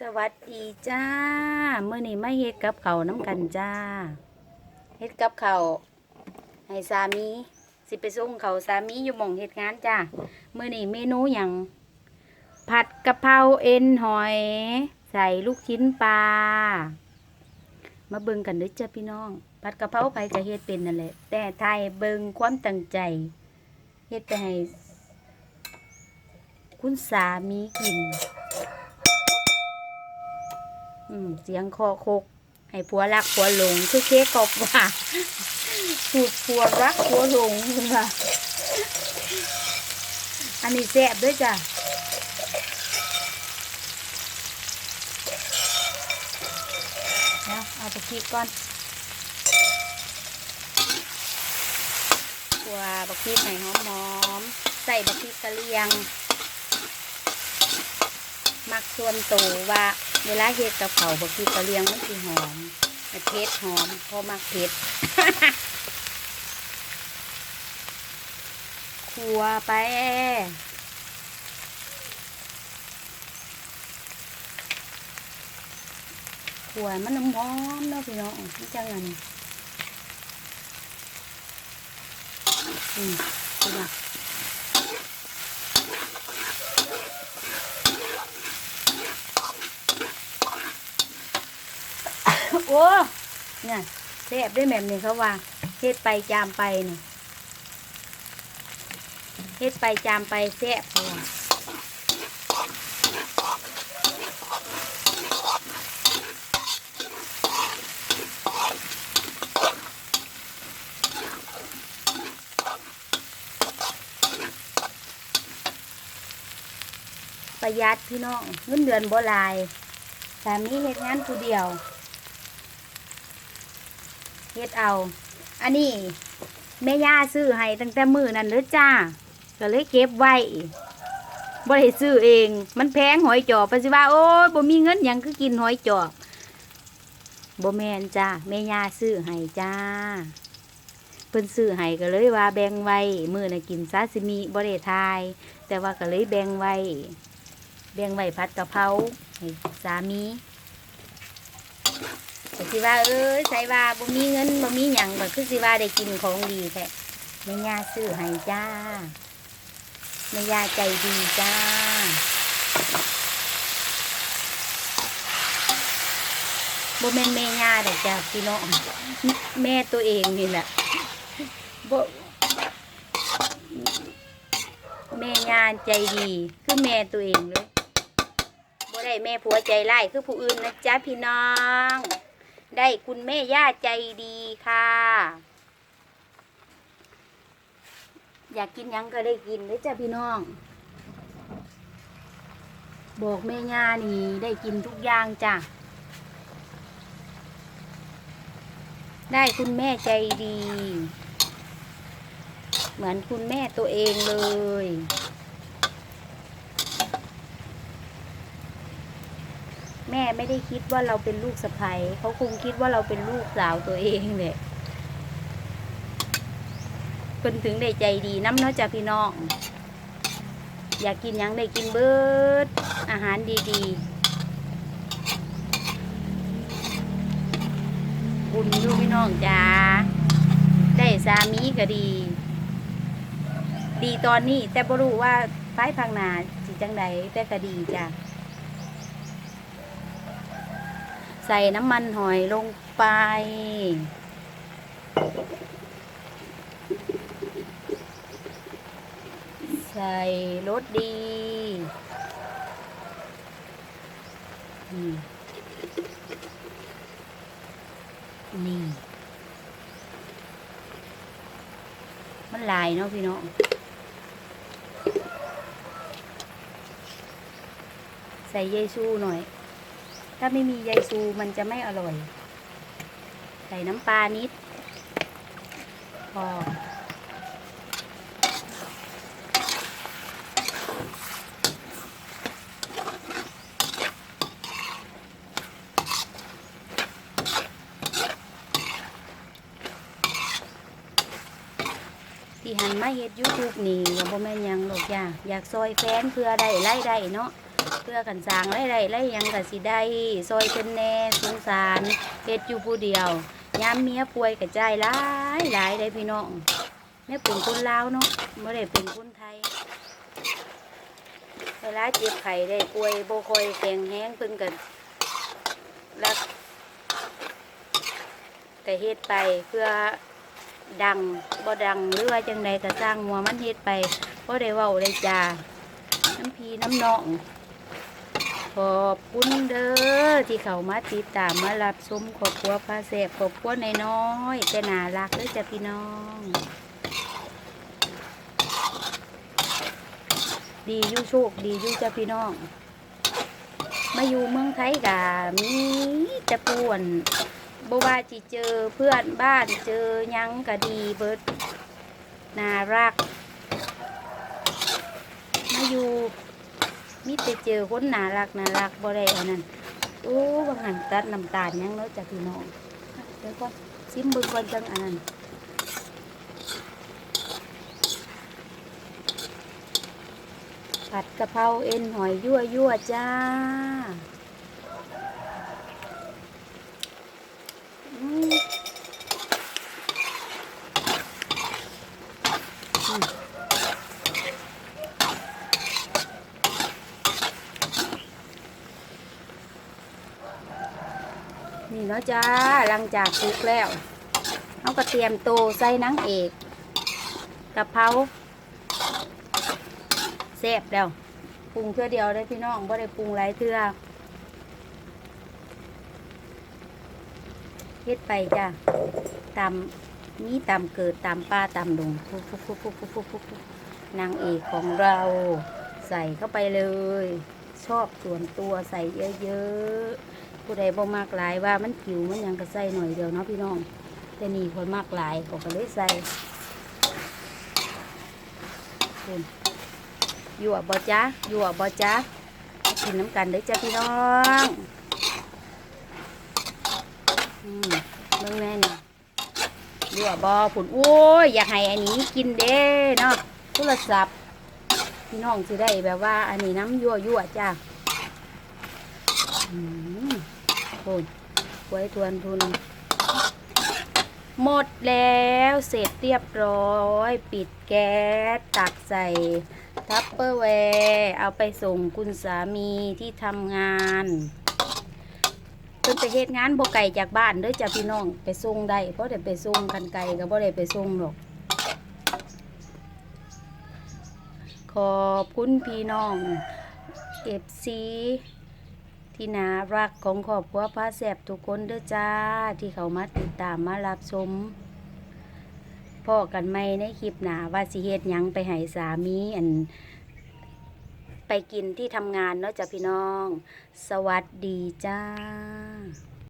สวัสดีจ้าเมื่อนี้ไมาเฮ็ดกับเขาน้ำกันจ้าเฮ็ดกับเขาให้สามีสิไปส่งเขาสามีอยู่หม่องเฮ็ดงานจ้าเมื่อนี้เมนูหยังผัดกะเพราเอ็นหอย ใส่ลูกชิ้นปลามาเบิ่งกันด้อจ้าพี่น้องผัดกะเพราไผก็เฮ็ดเป็นนั่นแหละแต่ไทยเบิ่งความตั้งใจเฮ็ดไปให้คุณสามีกิน อืม เสียงคอโคก ให้ผัวรักผัวหลงคือเค้กกบว่าสูตรผัวรักผัวหลงคุณว่าอันนี้แซ่บด้วยจ้ะนะเอาตะกี้ก่อนขัวบักพริกให้หอมใส่บักพริกกะเหรียง มักส่วนตัวว่า เวลาเฮ็ดกับเขาบางทีก็เลียงมันสิหอมเผ็ดหอมพราะมักเผ็ดขัวไปขัวมันหอมเนาะพี่น้องมันจังอันนี้อืมพี่น้อ โอ้เนี่ยเสียบด้วยแบบนี้เขาว่าเฮ็ดไปจามไปนี่เฮ็ดไปจามไปแซ่บพอประหยัดพี่น้องเงินเดือนบ่ลายสามีเฮ็ดงานผู้เดียว เฮ็ดเอา อันนี้แม่ย่าซื้อให้ตั้งแต่มือนั่นเลยจ้า ก็เลยเก็บไว้บ่ได้ซื้อเอง มันแพงหอยจอบปะสิว่า โอ้ยบ่มีเงินหยังคือกินหอยจอบบ่แมนจ้าแม่ย่าซื้อให้จ้า เพิ่นซื้อให้ก็เลยว่าแบ่งไว้มือน่ะกินซาซิมิบ่ได้ทาย แต่ว่าก็เลยแบ่งไว้ แบ่งไว้ผัดกะเพราให้สามี สิว่าเอ้ยใส่ว่าบ่มีเงินบ่มีหยังก็คือสิว่าได้กินของดีแท้แม่ย่าซื้อให้จ้าแม่ย่าใจดีจ้าบ่แม่นแม่ย่าดอกจ้าพี่น้องแม่ตัวเองนี่แหละบ่แม่ย่าใจดีคือแม่ตัวเองเลยบ่ได้แม่ผัวใจไล่คือผู้อื่นนะจ๊ะพี่น้อง ได้คุณแม่ย่าใจดีค่ะ อยากกินยังก็ได้กินเลยจ้ะพี่น้อง บอกแม่ย่านี่ได้กินทุกอย่างจ้ะ ได้คุณแม่ใจดี เหมือนคุณแม่ตัวเองเลย แม่ไม่ได้คิดว่าเราเป็นลูกสะใภ้เขาคงคิดว่าเราเป็นลูกสาวตัวเองเนี่ยเพิ่นถึงได้ใจดีน้ำเนาะจ้ะพี่น้อง อยากกินยังได้กินเบิด อาหารดีๆบุญลูกพี่น้องจ้าได้สามีก็ดี ดีตอนนี้แต่บ่รู้ว่าภายภาคหน้าสิจังใดแต่ก็ดีจ้ะ ใส่น้ำมันหอยลงไป ใส่รสดี นี่ มันลายเนาะพี่น้องใส่เยซูหน่อย ถ้าไม่มีใยซูมันจะไม่อร่อย ใส่น้ำปลานิดพอที่หันมาเฮ็ดยูทูบนี่ก็บ่แม่นยังหรอกจ้าอยากซอยแฟนเพื่อได้ไล่ได้เนาะ เพื่อกันสร้างไร่ไรไรยังก็สิได้ซอยเพิ่นแน่สงสารเฮ็ดอยู่ผู้เดียวยามเมียป่วยก็จ่ายหลายหลายได้พี่น้องแม่เป็นคนลาวเนาะบ่ได้เป็นคนไทยเวลาเจ็บไข้ได้ป่วยโบคอยแข็งแรงเพิ่นก็รักก็เฮ็ดไปเพื่อดังบ่ดังหรือว่าจังใดก็สร้างหัวมันเฮ็ดไปบ่ได้ว้าได้จาน้ำพีน้ำนอง ขอบคุณเด้อที่เขามาติดตามมารับชมครอบคัวพาแสบครอบคัวน้อยๆแต่น่ารักเด้อจ้ะพี่น้อง ดีอยู่โชคดีอยู่จ้ะพี่น้อง มาอยู่เมืองไทยกะมีแต่ป่วนบ่ว่าจิเจอเพื่อนบ้านเจอยังก็ดีเบิดน่ารัก มาอยู่ มีแต่เจอคนน่ารักน่ารักบ่ได้อันนั้นโอ้บางหันตัดน้ำตาลยังเนาะจ้ะพี่น้องเดี๋ยวก่อนซิมเบิ่งก่อนจังอันนั้นผัดกะเพราเอ็นหอยยั่วยั่วจ้าอืม นี่เนาะจ้าหลังจากซุกแล้วเขาก็เตรียมโตใส่นังเอกกะเพราแซ่บแล้วปรุงเทื่อเดียวได้พี่น้องบ่ได้ปรุงหลายเทื่อเฮ็ดไปจ้าตามนี้ตามเกิดตามป้าตามดงฟุ๊กฟุ๊กฟุ๊กฟุ๊กฟุ๊กฟุ๊กฟุ๊กนางเอกของเราใส่เข้าไปเลย ชอบส่วนตัวใส่เยอะๆ ผู้ใดบ่มากหลายว่ามันผิวมันยังก็ใส่หน่อยเดียวเนาะพี่น้อง แต่นี่คนมากหลายก็เลยใส่คุณยั่วบ่จ้ายั่วบ่จ้ากินน้ำกันได้จ้าพี่น้องอืมเบิ่งแม่นี่ยั่วบ่ผุนโอ้ยอยากให้อันนี้กินเด้เนาะโทรศัพท์ พี่น้องสิได้แบบว่า อันนี้น้ำยั่วยั่วจ้าโอ้ยไว้ทวนทุน หมดแล้วเสร็จเรียบร้อย ปิดแก๊สตักใส่ทัปเปอร์แวร์เอาไปส่งคุณสามีที่ทำงานเพิ่นไปเฮ็ดงานบ่ไกลจากบ้านเด้อจ้ะพี่น้องไปส่งได้เพราะได้ไปส่งกันไกลก็บ่ได้ไปส่งหรอก ขอบคุณพี่น้องเอฟซีที่นารักของครอบครัวพระแสบทุกคนเด้อจ้า ที่เขามาติดตามมารับชมพ่อกันไม่ในคลิปหนาว่าสิเฮ็ดยังไปให้สามีอัน ไปกินที่ทำงานเนาะจ้ะพี่น้อง สวัสดีจ้า